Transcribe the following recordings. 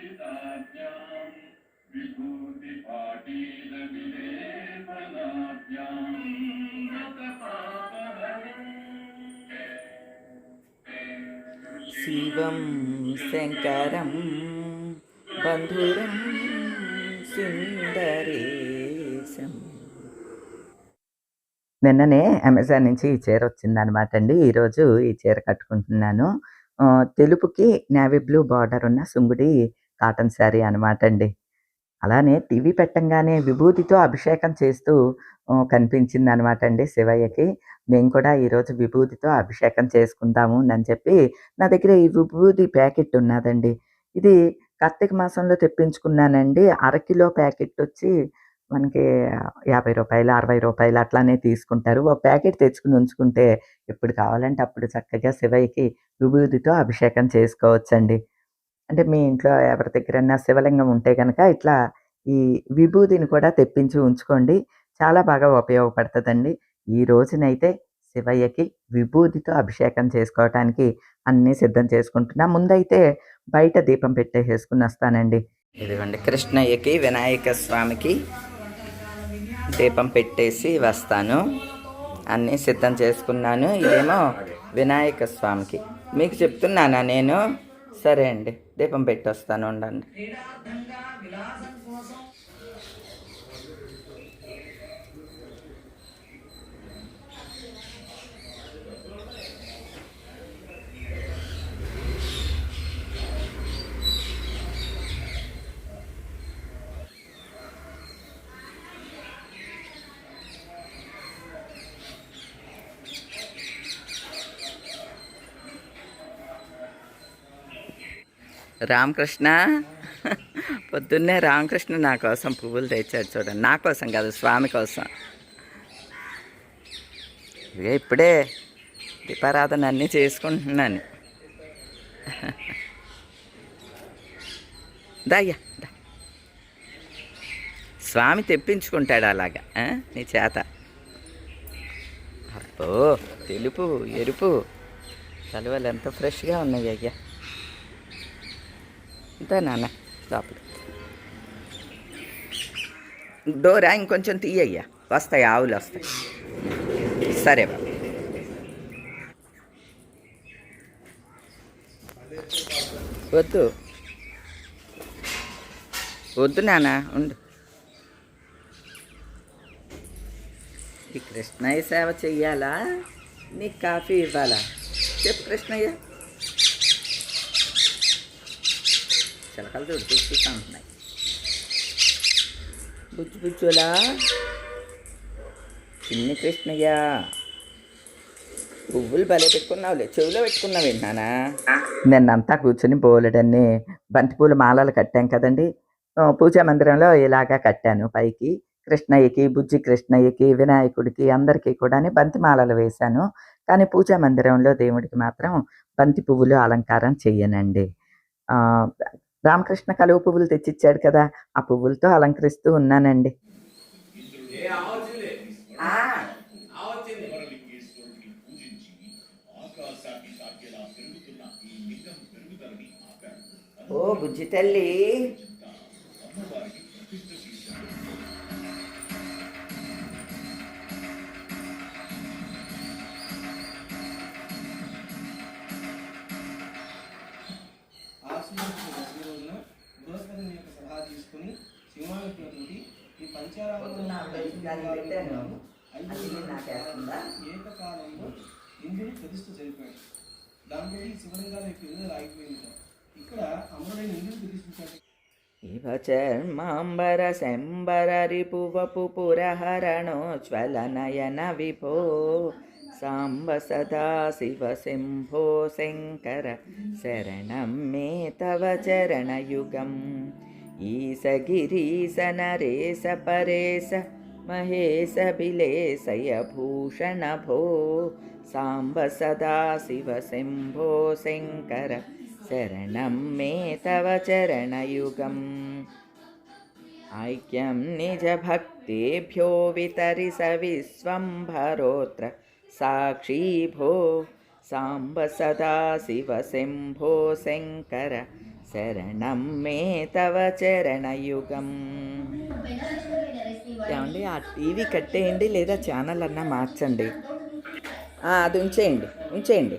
శివం శంకరం బంధురం సుందరేశం. నిన్ననే అమెజాన్ నుంచి ఈ చీర వచ్చిందనమాట అండి. ఈరోజు ఈ చీర కట్టుకుంటున్నాను. తెలుపుకి నేవీ బ్లూ బార్డర్ ఉన్న సుంగుడి కాటన్ శారీ అనమాట అండి. అలానే టీవీ పెట్టంగానే విభూతితో అభిషేకం చేస్తూ కనిపించింది అనమాట అండి శివయ్యకి. నేను కూడా ఈరోజు విభూతితో అభిషేకం చేసుకుందాము అని చెప్పి నా దగ్గర ఈ విభూతి ప్యాకెట్ ఉన్నదండి. ఇది కార్తీక మాసంలో తెప్పించుకున్నానండి. అరకిలో ప్యాకెట్ వచ్చి మనకి యాభై రూపాయలు అరవై రూపాయలు అట్లానే తీసుకుంటారు. ఒక ప్యాకెట్ తెచ్చుకుని ఉంచుకుంటే ఎప్పుడు కావాలంటే అప్పుడు చక్కగా శివయ్యకి విభూతితో అభిషేకం చేసుకోవచ్చండి. అంటే మీ ఇంట్లో ఎవరి దగ్గరన్నా శివలింగం ఉంటే కనుక ఇట్లా ఈ విభూతిని కూడా తెప్పించి ఉంచుకోండి. చాలా బాగా ఉపయోగపడుతుందండి. ఈ రోజునైతే శివయ్యకి విభూతితో అభిషేకం చేసుకోవటానికి అన్నీ సిద్ధం చేసుకుంటున్నా. ముందైతే బయట దీపం పెట్టేసుకుని వస్తానండి. ఇదిగోండి కృష్ణయ్యకి వినాయక స్వామికి దీపం పెట్టేసి వస్తాను. అన్నీ సిద్ధం చేసుకున్నాను. ఇదేమో వినాయక స్వామికి. మీకు చెప్తున్నానా నేను? సరే అండి. దీపం పెట్టి వస్తాను ఉండండి. రామకృష్ణ. పొద్దున్నే రామకృష్ణ నా కోసం పువ్వులు తెచ్చాడు చూడండి నా కోసం కాదు స్వామి కోసం. ఇక ఇప్పుడే దీపారాధన అన్నీ చేసుకుంటున్నాను. దయ్యా స్వామి తెప్పించుకుంటాడు అలాగా నీ చేత. అబ్బో తెలుపు ఎరుపు. కలువలు ఎంత ఫ్రెష్గా ఉన్నాయి అయ్యా. అంతే నాన్న లోపల. డోరా ఇంకొంచెం తీయ్యా వస్తాయి ఆవులు వస్తాయి. సరే బాబు. వద్దు. వద్దు నాన్న ఉండు. ఈ కృష్ణయ్య సేవ చెయ్యాలా? నీకు కాఫీ ఇవ్వాలా? చెప్పు కృష్ణయ్య. చిలకలు చూడు చూస్తూ ఉంటున్నాయి బుజ్జు బుజ్జులా. చిన్ని కృష్ణయ్య. పువ్వులు భలే పెట్టుకున్నావులే. చెవిలో పెట్టుకున్నావు నానా నిన్నంతా కూర్చుని బోలెడన్ని బంతిపూల మాలలు కట్టాం కదండి. పూజా మందిరంలో ఇలాగా కట్టాను పైకి. కృష్ణయ్యకి బుజ్జి కృష్ణయ్యకి వినాయకుడికి అందరికీ కూడా బంతి మాలలు వేశాను. కానీ పూజా మందిరంలో దేవుడికి మాత్రం బంతి పువ్వులు అలంకారం చెయ్యనండి. రామకృష్ణ కలువ పువ్వులు తెచ్చిచ్చాడు కదా ఆ పువ్వులతో అలంకరిస్తూ ఉన్నానండి. ఓ బుజ్జి తల్లి. సింహాలతోటి ఈ పంచారాధన ఏకకాలంలో ఇంద్రుడు ప్రతిష్ఠ జరిపాడు. దాంతో ఈ శివలింగాల యొక్క విడుదల ఆగిపోయింది ఇక్కడ అమరుడైన ఇంద్రుడు ఇవ చర్మాంబర శంబర రిపువపు విభో సాంబ సదా శివ శంభో శంకర శరణం మే తవ చరణయుగం. ईसगिरीश नरेश परेश महेशबिलेशयभूषण भो साम्ब सदा शिव शिंभो शङ्कर शरणं मे तव चरणयुगम्। ऐक्यं निजभक्तेभ्यो वितरिसविश्वम्भरोत्र साक्षी भो साम्ब सदा शिव शिंभो शङ्कर శరణం మే తవ చరణయుగం ఏమండి ఆ టీవీ కట్టేయండి లేదా ఛానల్ అన్నా మార్చండి. అది ఉంచేయండి ఉంచేయండి.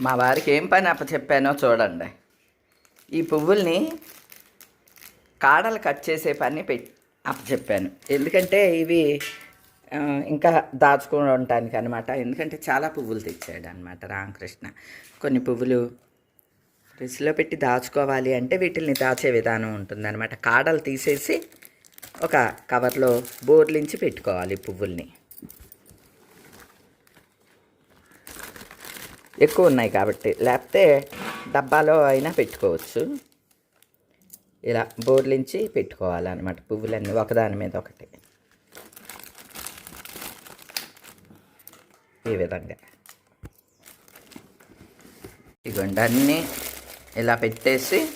మా వారికి ఏం పని అప్పచెప్పానో చూడండి. ఈ పువ్వుల్ని కాడలు కట్ చేసే పని పెట్టి అప్పచెప్పాను. ఎందుకంటే ఇవి ఇంకా ఇంకా ఉండటానికి అనమాట ఎందుకంటే చాలా పువ్వులు తెచ్చాడు అనమాట రామకృష్ణ. కొన్ని పువ్వులు ఫ్రిడ్జ్లో పెట్టి దాచుకోవాలి అంటే వీటిల్ని దాచే విధానం ఉంటుందన్నమాట. కాడలు తీసేసి ఒక కవర్లో బోర్లించి పెట్టుకోవాలి పువ్వుల్ని. ఎక్కువ ఉన్నాయి కాబట్టి. లేకపోతే డబ్బాలో అయినా పెట్టుకోవచ్చు. ఇలా బోర్లించి పెట్టుకోవాలన్నమాట పువ్వులన్నీ ఒకదాని మీద ఒకటి. ఈ విధంగా. ఇదిగోండి అన్నీ ఇలా పెట్టేసి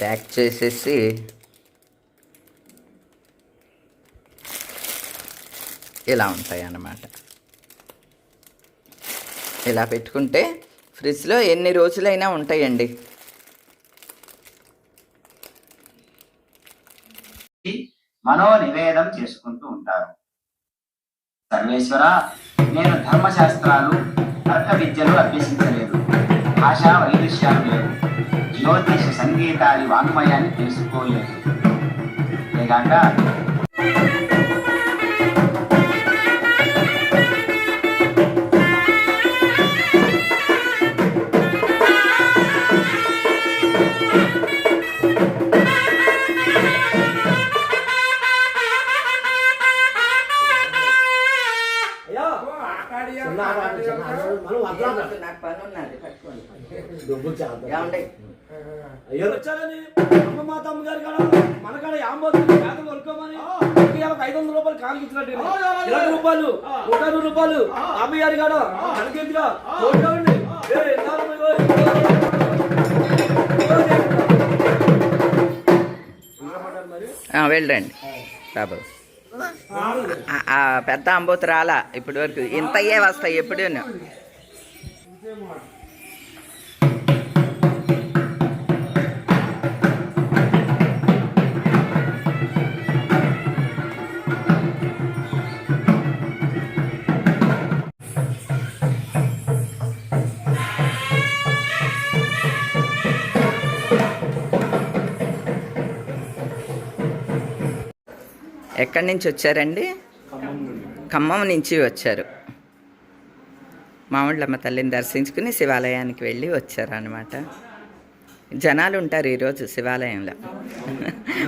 ప్యాక్ చేసేసి ఇలా ఉంటాయి అన్నమాట ఇలా పెట్టుకుంటే ఫ్రిడ్జ్లో ఎన్ని రోజులైనా ఉంటాయండి. మనో నివేదం చేసుకుంటూ ఉంటారు. సర్వేశ్వర నేను ధర్మశాస్త్రాలు తర్క విద్యలు అభ్యసించలేదు. భాషా వైదృశ్యాలు లేవు. జ్యోతిష సంగీతాది వాంగ్మయాన్ని తెలుసుకోలేదు. అంతేగాక వచ్చారని అమ్మ మా తమ్మగారు కాడ మన కాడ యాంబోతుంది పేదలు కొనుక్కోమని ఐదు వందల రూపాయలు కాలికి ఇచ్చినట్టు ఇరవై రూపాయలు నూట రూపాయలు. అమ్మ గారి కాడ కనకెందుగా వెళ్ళండి. బాబు. పెద్ద అంబోతు రాలా ఇప్పటి వరకు ఇంతయే వస్తాయి ఎప్పుడూ ఎక్కడి నుంచి వచ్చారండి? ఖమ్మం నుంచి వచ్చారు. మామిళ్ళమ్మ తల్లిని దర్శించుకుని శివాలయానికి వెళ్ళి వచ్చారు అనమాట జనాలు ఉంటారు ఈరోజు శివాలయంలో.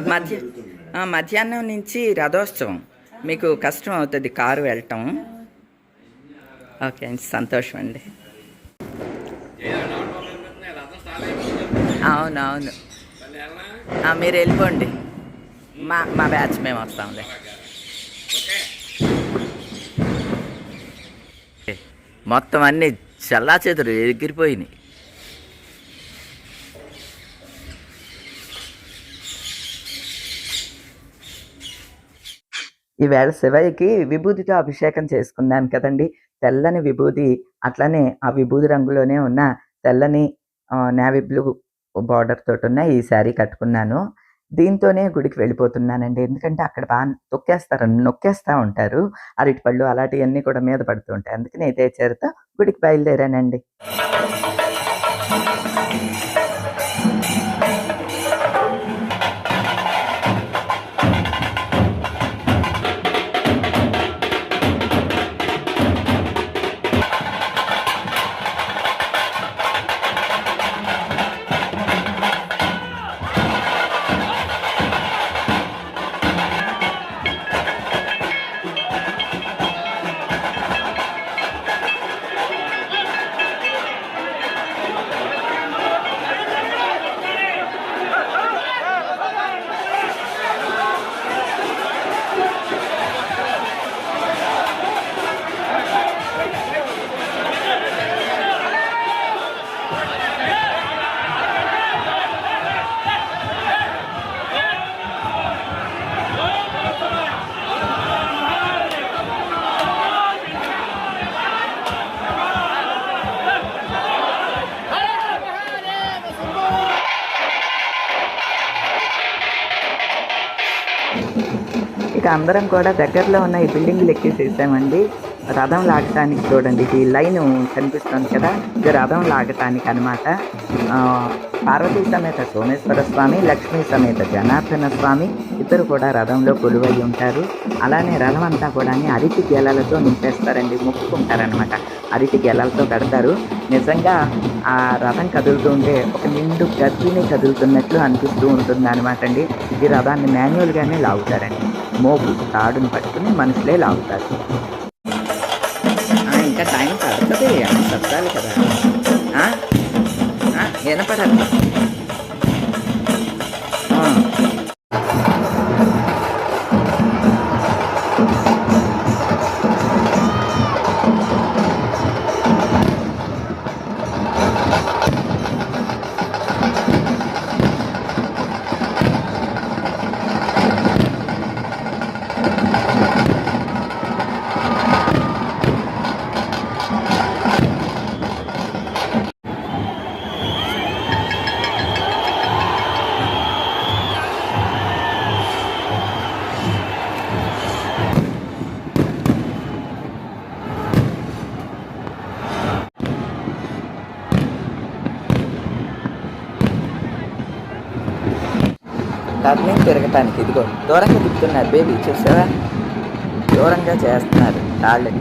మధ్య మధ్యాహ్నం నుంచి రథోత్సవం. మీకు కష్టం అవుతుంది కారు వెళ్ళటం. ఓకే అండి. సంతోషం అండి అవునవును. మీరు వెళ్ళిపోండి. మా మా బ్యాచ్ మేము వస్తాంలే. మొత్తం అన్నీ చల్లా చేతులు ఎగిరిపోయినాయి. ఈవేళ శివయ్యకి విభూతితో అభిషేకం చేసుకున్నాను కదండి. తెల్లని విభూది అట్లనే ఆ విభూది రంగులోనే ఉన్న తెల్లని నేవీ బ్లూ బార్డర్ ఉన్న ఈ శారీ కట్టుకున్నాను. దీంతోనే గుడికి వెళ్ళిపోతున్నానండి. ఎందుకంటే అక్కడ బా తొక్కేస్తారు, నొక్కేస్తా ఉంటారు. అరటిపళ్ళు అలాంటివన్నీ కూడా మీద పడుతూ ఉంటాయి. అందుకని అయితే చేరుతో గుడికి బయలుదేరానండి. ఇక అందరం కూడా దగ్గరలో ఉన్న ఈ బిల్డింగ్‌లు ఎక్కేసేసామండి. రథం లాగటానికి చూడండి. ఇది లైను కనిపిస్తుంది కదా! ఇది రథం లాగటానికి అన్నమాట. పార్వతీ సమేత సోమేశ్వర స్వామి, లక్ష్మీ సమేత జనార్దన స్వామి ఇద్దరు కూడా రథంలో కొలువై ఉంటారు. అలానే రథం అంతా కూడా అరటి గెలలతో నింపేస్తారండి. మొక్కుకుంటారనమాట. అరటి గెలలతో కడతారు. నిజంగా ఆ రథం కదులుతూ ఉంటే ఒక నిండు గర్భిణి కదులుతున్నట్లు అనిపిస్తూ ఉంటుంది అనమాట అండి. ఈ రథాన్ని మాన్యువల్‌గానే లాగుతారండి. మోపు తాడుని పట్టుకొని మనుషులే లాగుతారు. ఇంకా టైం పడుతుంది అన్నీ సర్దాలి కదా! ఆ! టర్నింగ్ తిరగటానికి ఇదిగో దూరంగా తిప్పుతున్నారు బేబీ చూసావా? దూరంగా చేస్తున్నారు టాయిలెట్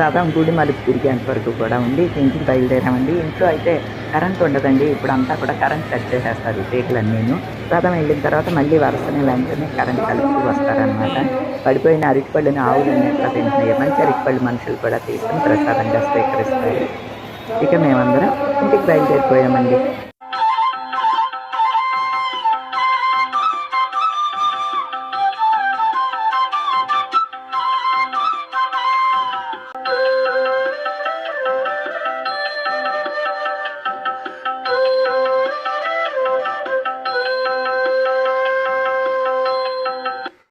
రథం గుడి మలుపు తిరిగేంత వరకు కూడా ఉండి ఇంటికి బయలుదేరామండి. ఇంట్లో అయితే కరెంట్ ఉండదండి. ఇప్పుడు అంతా కూడా కరెంట్ కట్ చేసేస్తారు ఈ తీగలన్నీను రథం వెళ్ళిన తర్వాత మళ్ళీ వరుసనే వెంటనే కరెంట్ కలిపి వస్తారనమాట పడిపోయిన అరటిపళ్ళుని ఆవులన్నీ ఎట్లా తింటున్నాయి మంచి అరటిపళ్ళు మనుషులు కూడా తీసుకుని ప్రసాదంగా స్వీకరిస్తారు. ఇక మేమందరం ఇంటికి బయలుదేరిపోయామండి.